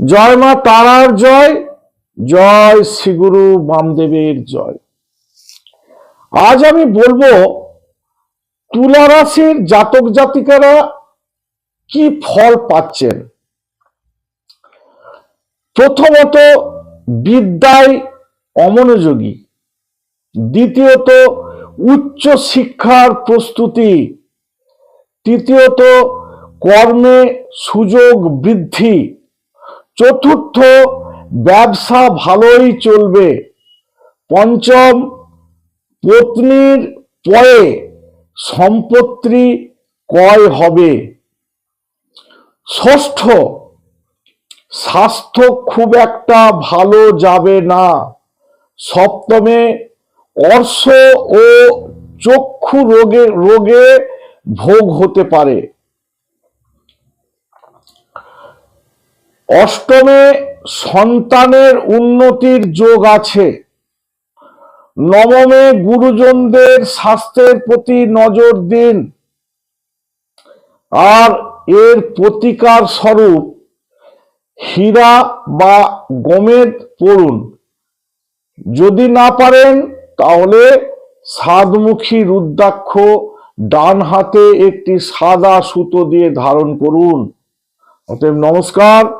জয় মা তারার জয় জয় শ্রীগুরু বামদেবের জয়। আজ আমি বলব তুলা রাশির জাতক জাতিকারা কি ফল পাচ্ছেন? প্রথমত বিদ্যায় অমনোযোগী, দ্বিতীয়ত উচ্চ শিক্ষার প্রস্তুতি, তৃতীয়ত কর্মে সুযোগ বৃদ্ধি চতুর্থ, ব্যবসা ভালোই চলবে। পঞ্চম, পত্নীর পরে সম্পত্তি কয় হবে। ষষ্ঠ, স্বাস্থ্য খুব একটা ভালো যাবে না। সপ্তমে, অর্শ ও চক্ষু রোগে রোগে ভোগ হতে পারে। অষ্টমে সন্তানের উন্নতির যোগ আছে। নবমে গুরুজনদের স্বাস্থ্যের প্রতি নজর দিন। আর এর প্রতিকার স্বরূপ হীরা বা গমেদ পড়ুন। যদি না পারেন, তাহলে সাদমুখী রুদ্রাক্ষ ডান হাতে একটি সাদা সুতো দিয়ে ধারণ করুন। অতএব নমস্কার।